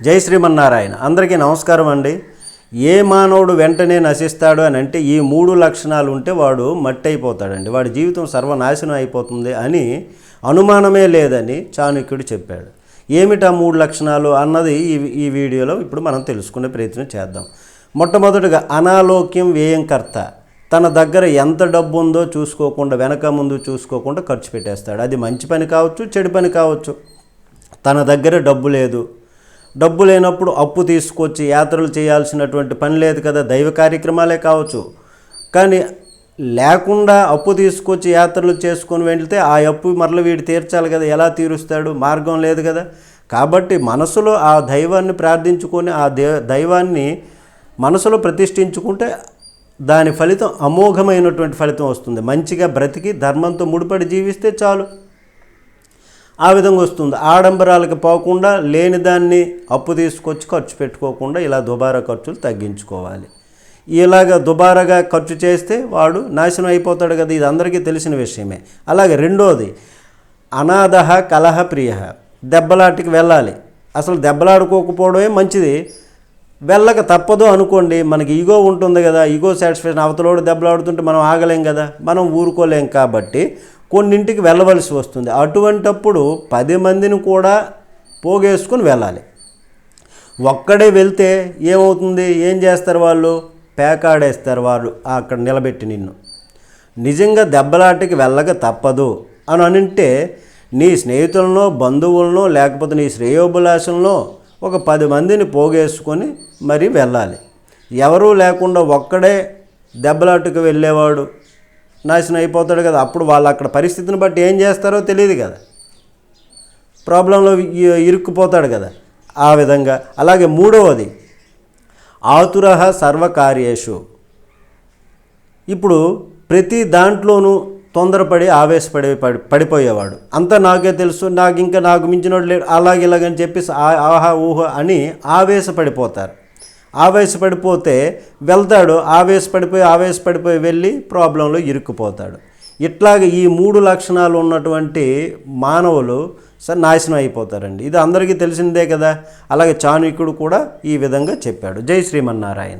జై శ్రీమన్నారాయణ. అందరికీ నమస్కారం అండి. ఏ మానవుడు వెంటనే నశిస్తాడు అని అంటే ఈ మూడు లక్షణాలు ఉంటే వాడు మట్టి అయిపోతాడండి వాడి జీవితం సర్వనాశనం అయిపోతుంది అని అనుమానమే లేదని చాణుక్యుడు చెప్పాడు. ఏమిటా మూడు లక్షణాలు అన్నది ఈ ఈ వీడియోలో ఇప్పుడు మనం తెలుసుకునే ప్రయత్నం చేద్దాం. మొట్టమొదటిగా అనాలోక్యం వ్యయంకర్త తన దగ్గర ఎంత డబ్బు ఉందో చూసుకోకుండా వెనక ముందు చూసుకోకుండా ఖర్చు పెట్టేస్తాడు. అది మంచి పని కావచ్చు చెడు పని కావచ్చు. తన దగ్గర డబ్బు లేదు. డబ్బు లేనప్పుడు అప్పు తీసుకొచ్చి యాత్రలు చేయాల్సినటువంటి పని లేదు కదా దైవ కార్యక్రమాలే కావచ్చు. కానీ లేకుండా అప్పు తీసుకొచ్చి యాత్రలు చేసుకొని వెళ్తే ఆ అప్పు మరల వీడు తీర్చాలి కదా ఎలా తీరుస్తాడు? మార్గం లేదు కదా. కాబట్టి మనసులో ఆ దైవాన్ని ప్రార్థించుకొని ఆ దే దైవాన్ని మనసులో ప్రతిష్ఠించుకుంటే దాని ఫలితం అమోఘమైనటువంటి ఫలితం వస్తుంది. మంచిగా బ్రతికి ధర్మంతో ముడిపడి జీవిస్తే చాలు. ఆ విధంగా వస్తుంది. ఆడంబరాలకు పోకుండా లేని దాన్ని అప్పు తీసుకొచ్చి ఖర్చు పెట్టుకోకుండా ఇలా దుబారా ఖర్చులు తగ్గించుకోవాలి. ఇలాగ దుబారాగా ఖర్చు చేస్తే వాడు నాశనం అయిపోతాడు కదా ఇది అందరికీ తెలిసిన విషయమే. అలాగే రెండోది అనాథ కలహ ప్రియ. దెబ్బలాటికి వెళ్ళాలి. అసలు దెబ్బలాడుకోకపోవడమే మంచిది. వెళ్ళక తప్పదు అనుకోండి మనకి ఈగో ఉంటుంది కదా ఈగో సాటిస్ఫాక్షన్ అవతలోడు దెబ్బలాడుతుంటే మనం ఆగలేం కదా మనం ఊరుకోలేం కాబట్టి కొన్నింటికి వెళ్ళవలసి వస్తుంది. అటువంటప్పుడు పది మందిని కూడా పోగేసుకుని వెళ్ళాలి. ఒక్కడే వెళ్తే ఏమవుతుంది? ఏం చేస్తారు వాళ్ళు? పేకాడేస్తారు వాళ్ళు అక్కడ నిలబెట్టి నిన్ను. నిజంగా దెబ్బలాటకి వెళ్ళక తప్పదు అని అనింటే నీ స్నేహితులను బంధువులను లేకపోతే నీ శ్రేయోభిలాషంలో ఒక పది మందిని పోగేసుకొని మరి వెళ్ళాలి. ఎవరూ లేకుండా ఒక్కడే దెబ్బలాటకు వెళ్ళేవాడు నాశనం అయిపోతాడు కదా. అప్పుడు వాళ్ళు అక్కడ పరిస్థితిని బట్టి ఏం చేస్తారో తెలియదు కదా. ప్రాబ్లంలో ఇరుక్కుపోతాడు కదా. ఆ విధంగా. అలాగే మూడవది ఆతుర సర్వకార్యేషు. ఇప్పుడు ప్రతి దాంట్లోనూ తొందరపడి ఆవేశపడి పడి పడిపోయేవాడు. అంతా నాకే తెలుసు నాకు ఇంకా నాకు మించినోడు లేడు అలాగే ఇలాగని చెప్పేసి ఆహా ఊహ అని ఆవేశపడిపోతారు. ఆవేశపడిపోతే వెళ్తాడు ఆవేశపడిపోయి ఆవేశపడిపోయి వెళ్ళి ప్రాబ్లంలో ఇరుక్కుపోతాడు. ఇట్లాగ ఈ మూడు లక్షణాలు ఉన్నటువంటి మానవులు స నాశనం అయిపోతారండి. ఇది అందరికీ తెలిసిందే కదా? అలాగే చాణుక్యుడు కూడా ఈ విధంగా చెప్పాడు. జై శ్రీమన్నారాయణ.